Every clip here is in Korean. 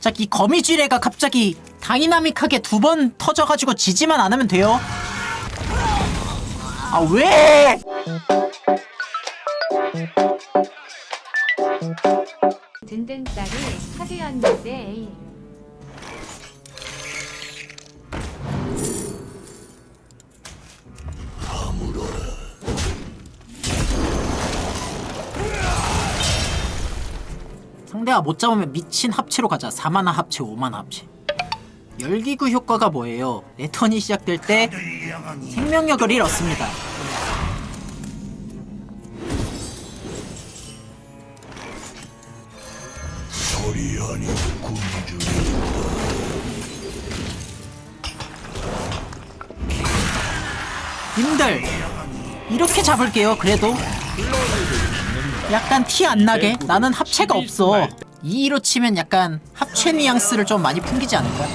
자이 거미쥐레가 갑자기 다이나믹하게 두 번 터져가지고 지지만 않으면 돼요 아 왜? 든든 딸이 카드였는데 상대가 못 잡으면 미친 합체로 가자. 4만화 합체 5만화 합체. 열기구 효과가 뭐예요? 내 턴이 시작될 때 생명력을 잃었습니다. 소리하니 군주 님들 이렇게 잡을게요 그래도 약간 티 안 나게? 나는 합체가 없어. 2로 치면 약간 합체 뉘앙스를 좀 많이 풍기지 않을까?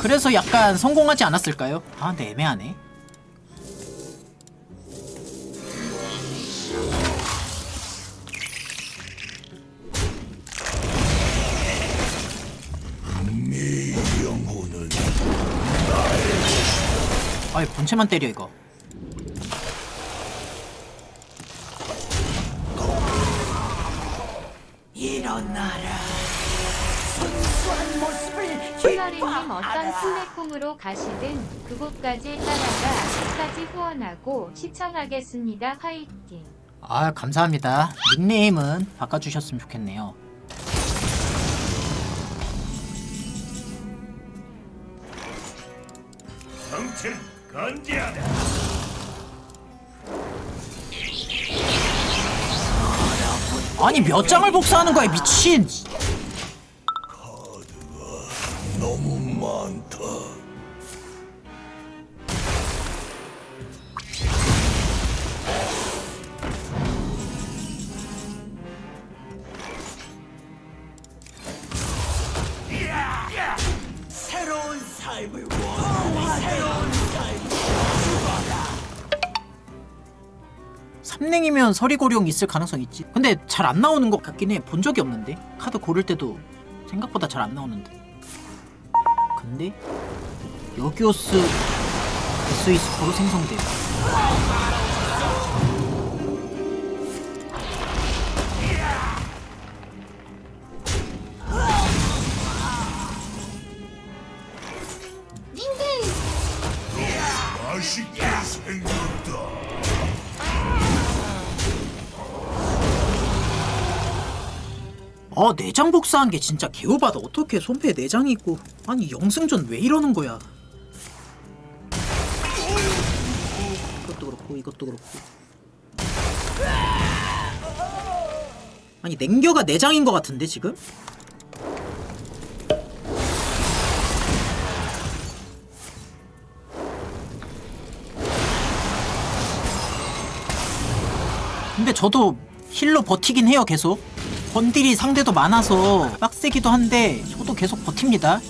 그래서 약간 성공하지 않았을까요? 아 근데 애매하네 네. 아이 본체만 때려 이거 가시든 그곳까지 따라가 끝까지 후원하고 시청하겠습니다. 화이팅. 아 감사합니다. 닉네임은 바꿔주셨으면 좋겠네요. 정체는 건재하다. 아니 몇 장을 복사하는 거야 미친! 너무 많다 삼냉이면 서리고룡 있을 가능성 있지. 근데 잘 안 나오는 것 같긴 해본 적이 없는데. 카드 고를 때도 생각보다 잘 안 나오는데. 근데 여기오스 스위스코로 생성돼요 맛있게 생겼다 아 내장 복사한 게 진짜 개오바다. 어떻게 손패에 내장이 있고. 아니 영승전 왜 이러는 거야? 이것도 그렇고 이것도 그렇고. 아니 냉겨가 내장인 것 같은데 지금? 근데 저도 힐로 버티긴 해요 계속 번딜이 상대도 많아서 빡세기도 한데 저도 계속 버팁니다.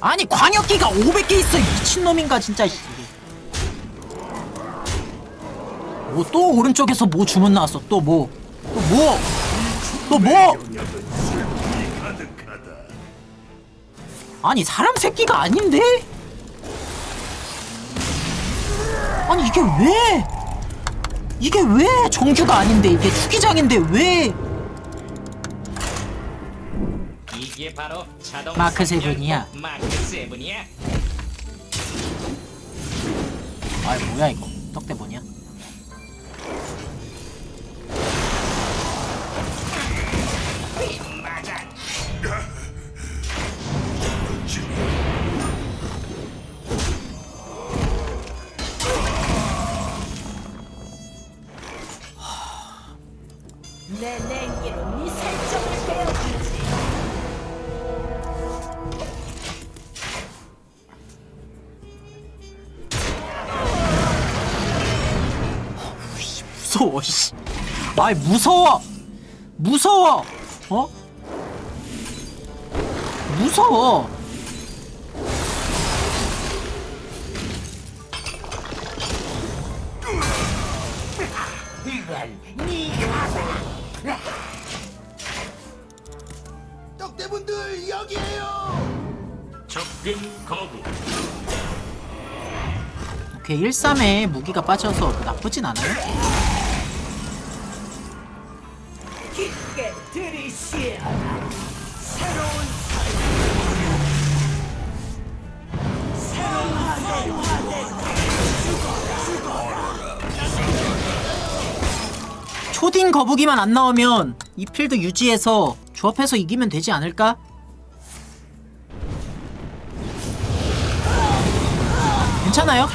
아니 광역기가 500개 있어 미친놈인가 진짜. 뭐또 오른쪽에서 뭐 주문 나왔어? 또 뭐? 또 뭐? 또 뭐? 아니 사람 새끼가 아닌데? 아니 이게 왜? 이게 왜 정규가 아닌데 이게 투기장인데 왜? 이게 바로 자동 마크 세븐이야. 마크 세븐이야. 아 뭐야 이거 떡대 뭐냐? 무서워 씨. 아이 무서워. 무서워. 어? 무서워. 떡대분들 여기에요. 접근 거부. 오케이 1-3에 무기가 빠져서 나쁘진 않아요. 초딩 거북이만 안 나오면 이 필드 유지해서 조합해서 이기면 되지 않을까? 괜찮아요?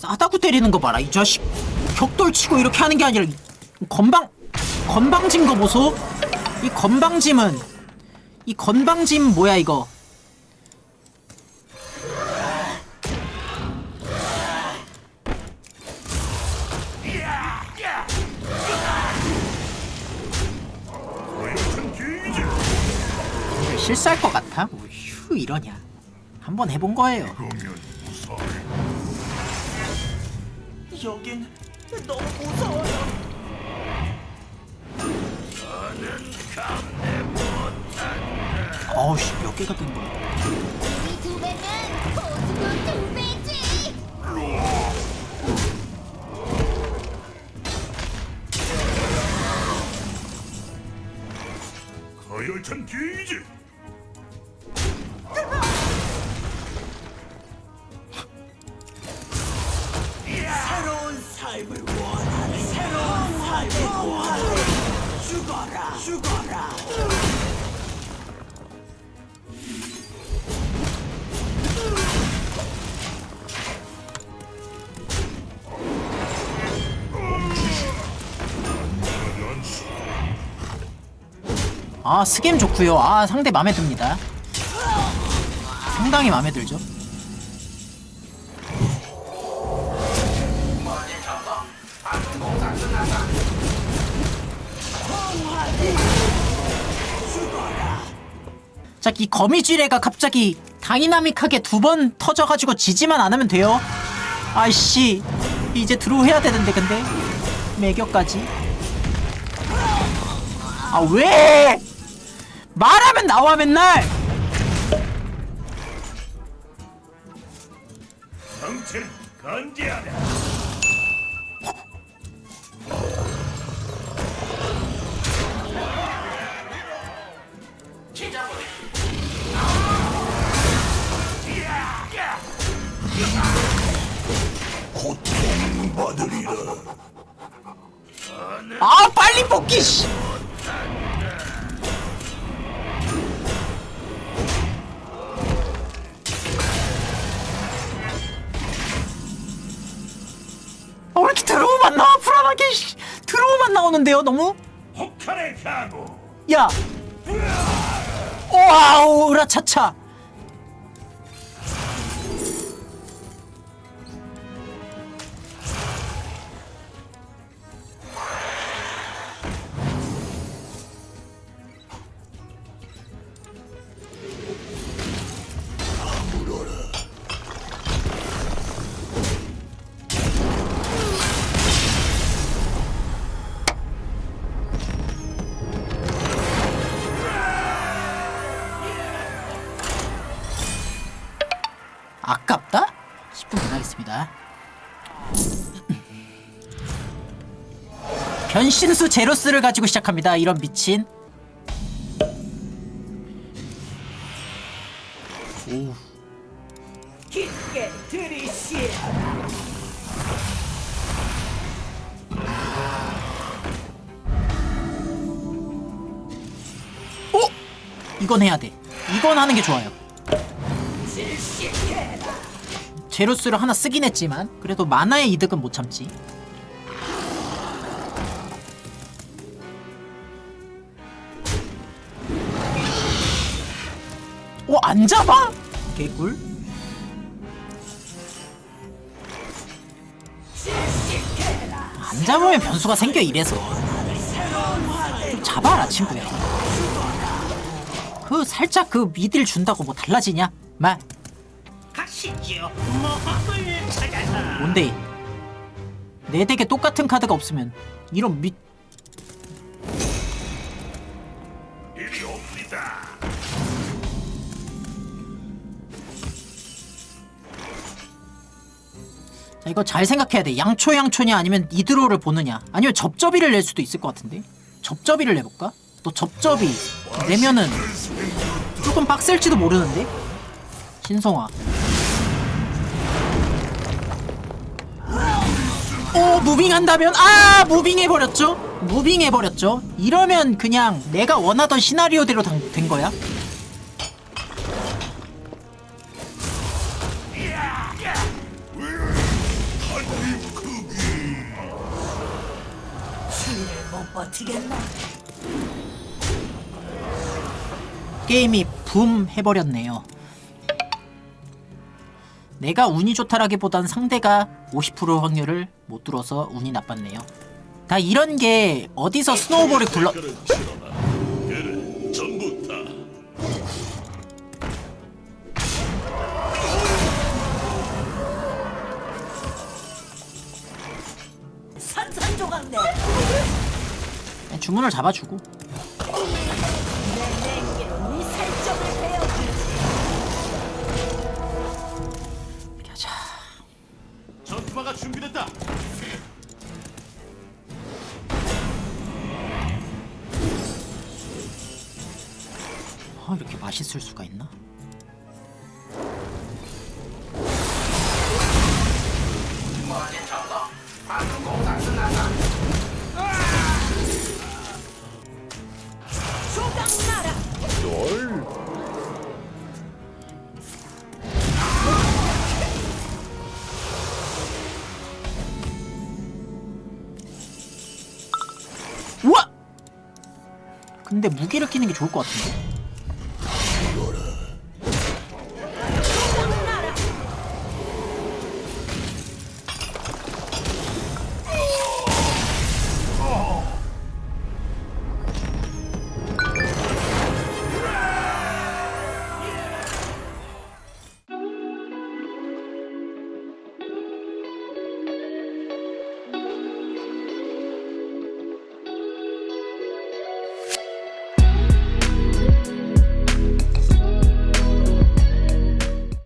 싸다구 때리는 거 봐라 이 자식. 격돌 치고 이렇게 하는 게 아니라 이 건방 건방진 거 보소. 이 건방짐은 이 건방짐 뭐야 이거. 실수할 것 같아? 뭐, 휴 이러냐. 한번 해본 거예요 여긴 너무 무서워요. 어우씨 몇 개가 된 거야 우리 두 배면 보수도 두 배지. 거열찬 기지. 아 스겜 좋구요 아 상대 맘에 듭니다 상당히 맘에 들죠 자, 이 거미쥐레가 갑자기 다이나믹하게 두 번 터져가지고 지지만 않으면 돼요. 아이씨, 이제 드로우 해야 되는데 근데 매겨까지. 아 왜? 말하면 나와 맨날. 정체는 건재하다. 나오는데요 너무. 야! 와우 으라차차 변신수 제로스를 가지고 시작합니다. 이런 미친. 오 깊게 들이쉬어라 오! 이건 해야 돼. 이건 하는 게 좋아요. 질식해라 제로스를 하나 쓰긴 했지만 그래도 만화의 이득은 못 참지 어? 안 잡아? 개꿀 안 잡으면 변수가 생겨 이래서 좀 잡아라 친구야 그 살짝 그 미딜 준다고 뭐 달라지냐? 말 가시죠. 모험을 찾아서. 뭔데? 내 덱에 똑같은 카드가 없으면 이런 미 이리 옵니다. 자, 이거 잘 생각해야 돼. 양초 양초냐 아니면 이드로를 보느냐 아니면 접접이를 낼 수도 있을 것 같은데 접접이를 내볼까? 또 접접이 내면은 조금 빡셀지도 모르는데 신성화 오 무빙한다면 아 무빙해버렸죠 무빙해버렸죠 이러면 그냥 내가 원하던 시나리오대로 당- 된 거야? 게임이 붐 해버렸네요. 내가 운이 좋다라기보단 상대가 50% 확률을 못 뚫어서 운이 나빴네요. 다 이런 게 어디서 스노우볼을 굴러 주문을 잡아주고 준비됐다. 아, 이렇게 맛있을 수가 있나? 근데 무기를 끼는 게 좋을 것 같은데.